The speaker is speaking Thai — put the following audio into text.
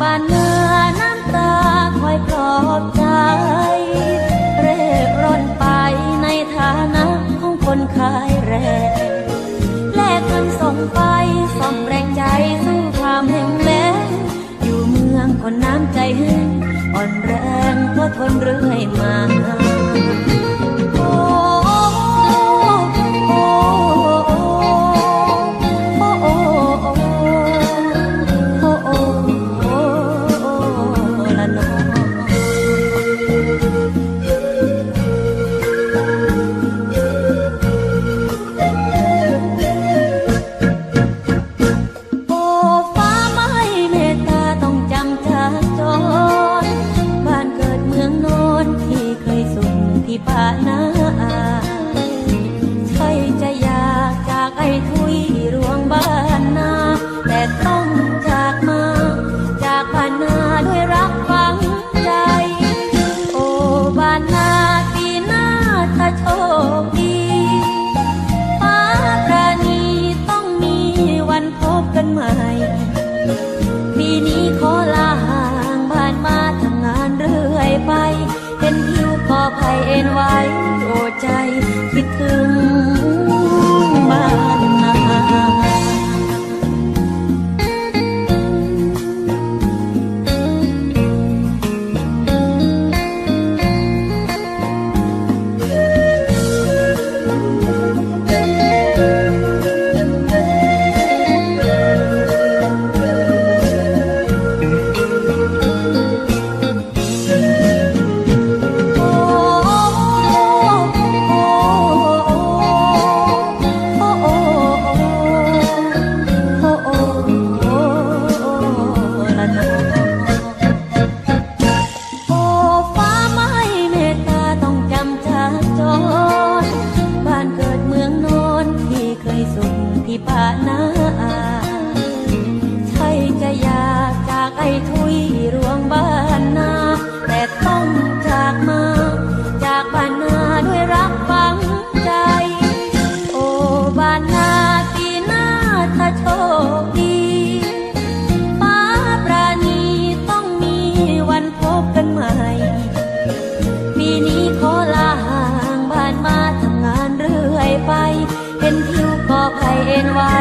บ้านนาน้ำตาคอยปลอบใจ เร่ร่อนไปในฐานะของคนขายแรงแลกเงินส่งไปซ่อม ที่ปะนา ภัยเอ็นไว้โอใจคิดถึง 把那 in love.